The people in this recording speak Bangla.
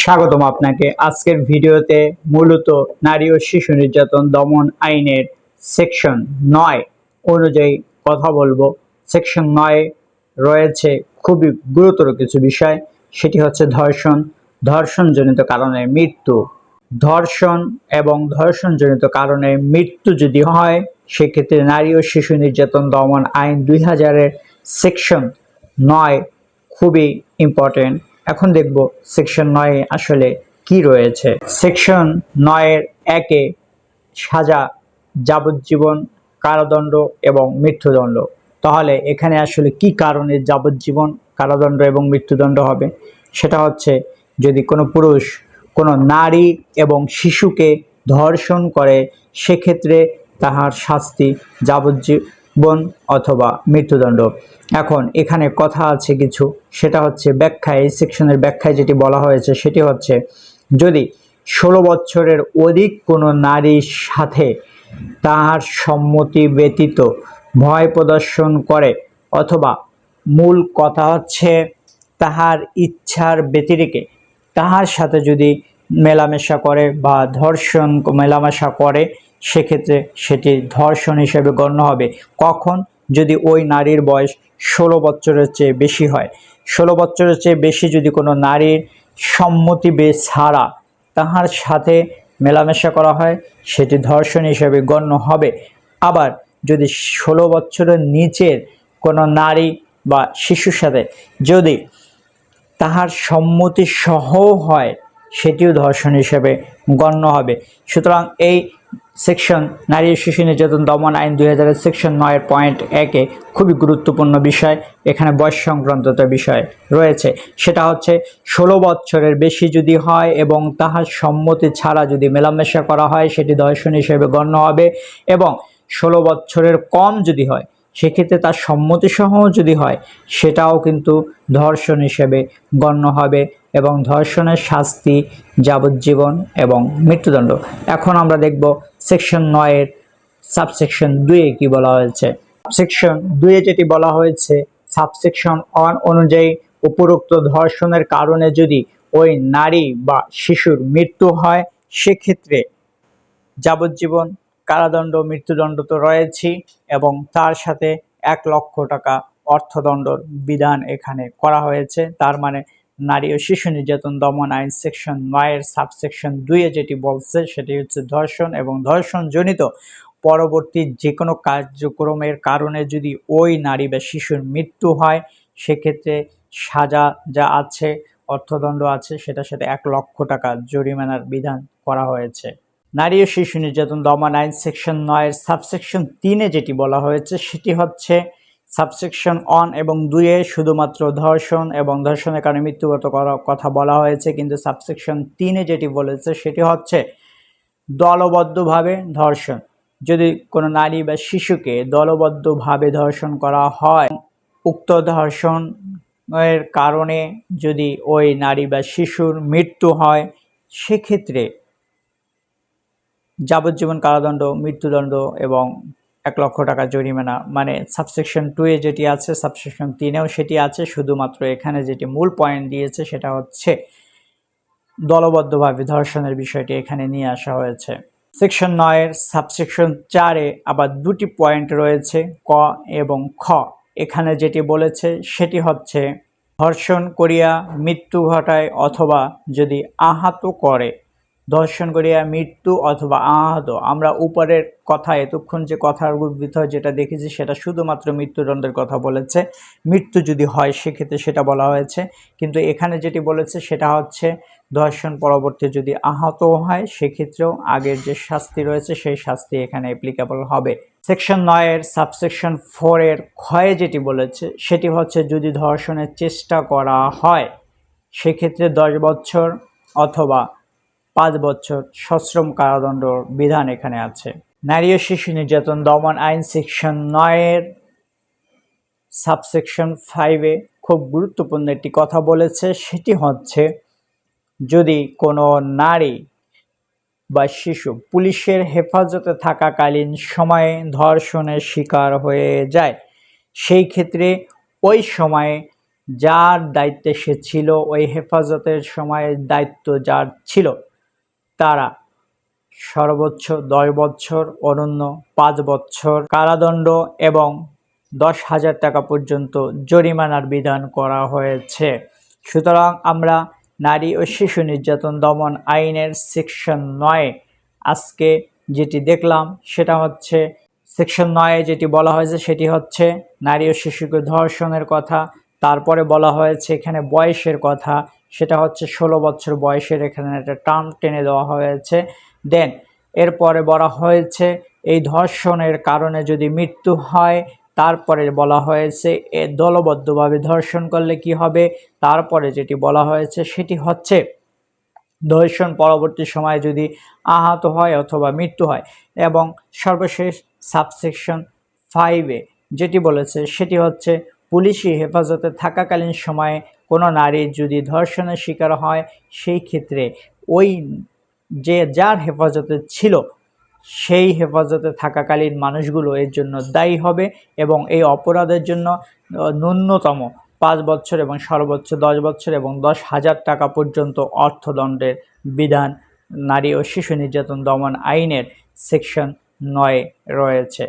স্বাগতম আপনাকে। আজকের ভিডিওতে মূলত নারী ও শিশু নির্যাতন দমন আইনের সেকশন নয় অনুযায়ী কথা বলব। সেকশন নয় রয়েছে খুবই গুরুতর কিছু বিষয়। সেটি হচ্ছে ধর্ষণ। ধর্ষণজনিত কারণে মৃত্যু। ধর্ষণ এবং ধর্ষণজনিত কারণে মৃত্যু যদি হয়, সেক্ষেত্রে নারী ও শিশু নির্যাতন দমন আইন দুই হাজারের সেকশন নয় খুবই ইম্পর্টেন্ট এখন দেখব সেকশন নয়ে আসলে কি রয়েছে। সেকশন নয়ের একে সাজা, যাবজ্জীবন, কারাদণ্ড এবং মৃত্যুদণ্ড। তাহলে এখানে আসলে কি কারণে যাবজ্জীবন, কারাদণ্ড এবং মৃত্যুদণ্ড হবে? সেটা হচ্ছে যদি কোনো পুরুষ কোনো নারী এবং শিশুকে ধর্ষণ করে, সেক্ষেত্রে তাহার শাস্তি যাবজ্জীবন অথবা মৃত্যুদণ্ড। এখন এখানে কথা আছে কিছু। সেটা হচ্ছে ব্যাখ্যায় এই সেকশনের ব্যাখ্যায় যেটি বলা হয়েছে সেটি হচ্ছে, যদি ষোলো বছরের অধিক কোনো নারীর সাথে তাহার সম্মতি ব্যতীত ভয় প্রদর্শন করে অথবা মূল কথা হচ্ছে তাহার ইচ্ছার ব্যতিরেকে তাহার সাথে যদি মেলামেশা করে বা ধর্ষণ মেলামেশা করে সেক্ষেত্রে সেটি ধর্ষণ হিসেবে গণ্য হবে। কখন? যদি ওই নারীর বয়স ষোলো বছরের চেয়ে বেশি হয়। ষোলো বছরের চেয়ে বেশি যদি কোনো নারীর সম্মতি বে ছাড়া তাহার সাথে মেলামেশা করা হয়, সেটি ধর্ষণ হিসেবে গণ্য হবে। আবার যদি ষোলো বছরের নিচের কোনো নারী বা শিশুর সাথে যদি তাহার সম্মতি সহ হয়, সেটিও ধর্ষণ হিসেবে গণ্য হবে। সুতরাং এই সেকশন নারী শিশু নির্যাতন দমন আইন দুই হাজারের সেকশন নয়ের পয়েন্ট একে খুবই গুরুত্বপূর্ণ বিষয়, এখানে বয়স সংক্রান্ততা বিষয় রয়েছে। সেটা হচ্ছে ষোলো বছরের বেশি যদি হয় এবং তাহার সম্মতি ছাড়া যদি মেলামেশা করা হয়, সেটি ধর্ষণ হিসেবে গণ্য হবে এবং ষোলো বছরের কম যদি হয়, সেক্ষেত্রে তার সম্মতিসহ যদি হয়, সেটাও কিন্তু ধর্ষণ হিসেবে গণ্য হবে এবং ধর্ষণের শাস্তি, যাবজ্জীবন এবং মৃত্যুদণ্ড। এখন আমরা দেখব সেকশন নয়ের সাবসেকশন দুয়ে কি বলা হয়েছে? সেকশন দুয়ে যেটি বলা হয়েছে সাবসেকশন ওয়ান অনুযায়ী উপরোক্ত ধর্ষণের কারণে যদি ওই নারী বা শিশুর মৃত্যু হয়, সেক্ষেত্রে যাবজ্জীবন, কারাদণ্ড, মৃত্যুদণ্ড তো রয়েছেই এবং তার সাথে এক লক্ষ টাকা অর্থদণ্ডর বিধান এখানে করা হয়েছে। তার মানে নারী ও শিশু নির্যাতন দমন আইন সেকশন নয়ের সাবসেকশন দুইয়ে যেটি বলছে, সেটি হচ্ছে ধর্ষণ এবং ধর্ষণজনিত পরবর্তী যে কোনো কার্যক্রমের কারণে যদি ওই নারী বা শিশুর মৃত্যু হয়, সেক্ষেত্রে সাজা যা আছে, অর্থদণ্ড আছে, সেটার সাথে এক লক্ষ টাকা জরিমানার বিধান করা হয়েছে। নারী ও শিশু নির্যাতন দমন আইন সেকশন নয়ের সাবসেকশন তিনে যেটি বলা হয়েছে, সেটি হচ্ছে সাবসেকশন অন এবং দুইয়ে শুধুমাত্র ধর্ষণ এবং ধর্ষণের কারণে মৃত্যুগত করার কথা বলা হয়েছে, কিন্তু সাবসেকশন তিনে যেটি বলেছে সেটি হচ্ছে দলবদ্ধভাবে ধর্ষণ। যদি কোনো নারী বা শিশুকে দলবদ্ধভাবে ধর্ষণ করা হয়, উক্ত ধর্ষণের কারণে যদি ওই নারী বা শিশুর মৃত্যু হয়, সেক্ষেত্রে যাবজ্জীবন কারাদণ্ড, মৃত্যুদণ্ড এবং এক লক্ষ টাকা জরিমানা। মানে সাবসেকশন টুয়ে যেটি আছে সাবসেকশন তিনেও সেটি আছে, শুধুমাত্র এখানে যেটি মূল পয়েন্ট দিয়েছে সেটা হচ্ছে দলবদ্ধভাবে ধর্ষণের বিষয়টি এখানে নিয়ে আসা হয়েছে। সেকশন নয়ের সাবসেকশন চারে আবার দুটি পয়েন্ট রয়েছে, ক এবং খ। এখানে যেটি বলেছে সেটি হচ্ছে, ধর্ষণ করিয়া মৃত্যু ঘটায় অথবা যদি আহত করে ধর্ষণ করিয়া মৃত্যু অথবা আহত, আমরা উপরের কথা, এতক্ষণ যে কথার ভিতর যেটা দেখেছি সেটা শুধুমাত্র মৃত্যুদণ্ডের কথা বলেছে। মৃত্যু যদি হয়, সেক্ষেত্রে সেটা বলা হয়েছে। কিন্তু এখানে যেটি বলেছে, সেটা হচ্ছে ধর্ষণ পরবর্তী যদি আহত হয়, সেক্ষেত্রেও আগের যে শাস্তি রয়েছে, সেই শাস্তি এখানে অ্যাপ্লিকেবল হবে। সেকশন নয়ের সাবসেকশন ফোরের ক্ষয়ে যেটি বলেছে, সেটি হচ্ছে যদি ধর্ষণের চেষ্টা করা হয়, সেক্ষেত্রে দশ বছর অথবা পাঁচ বছর সশ্রম কারাদণ্ড বিধান এখানে আছে। নারী ও শিশু নির্যাতন দমন আইন সেকশন নয়ের সাবসেকশন ফাইভে খুব গুরুত্বপূর্ণ একটি কথা বলেছে, সেটি হচ্ছে যদি কোনো নারী বা শিশু পুলিশের হেফাজতে থাকাকালীন সময়ে ধর্ষণের শিকার হয়ে যায়, সেই ক্ষেত্রে ওই সময়ে যার দায়িত্বে সে ছিল, ওই হেফাজতের সময় দায়িত্ব যার ছিল। তারা সর্বোচ্চ দশ বছর, অনন্য পাঁচ বছর কারাদণ্ড এবং দশ হাজার টাকা পর্যন্ত জরিমানার বিধান করা হয়েছে। সুতরাং আমরা নারী ও শিশু নির্যাতন দমন আইনের সেকশন নয় আজকে যেটি দেখলাম সেটা হচ্ছে সেকশন নয়ে যেটি বলা হয়েছে সেটি হচ্ছে নারী ও শিশুকে ধর্ষণের কথা, তারপরে বলা হয়েছে এখানে বয়সের কথা সেটা হচ্ছে ষোলো বছর বয়সের এখানে একটা টার্ম টেনে দেওয়া হয়েছে। দেন, এরপরে বলা হয়েছে, এই ধর্ষণের কারণে যদি মৃত্যু হয়, তারপরে বলা হয়েছে, এ দলবদ্ধভাবে ধর্ষণ করলে কি হবে? তারপরে যেটি বলা হয়েছে, সেটি হচ্ছে ধর্ষণ পরবর্তী সময়ে যদি আহত হয় অথবা মৃত্যু হয়। এবং সর্বশেষ সাবসেকশন ফাইভে যেটি বলেছে, সেটি হচ্ছে, পুলিশি হেফাজতে থাকাকালীন সময়ে কোনো নারী যদি ধর্ষণের শিকার হয়, সেই ক্ষেত্রে ওই যে যার হেফাজতে ছিল, সেই হেফাজতে থাকাকালীন মানুষগুলো এর জন্য দায়ী হবে এবং এই অপরাধের জন্য ন্যূনতম পাঁচ বছর এবং সর্বোচ্চ দশ বছর এবং দশ হাজার টাকা পর্যন্ত অর্থদণ্ডের বিধান নারী ও শিশু নির্যাতন দমন আইনের সেকশন নয় রয়েছে।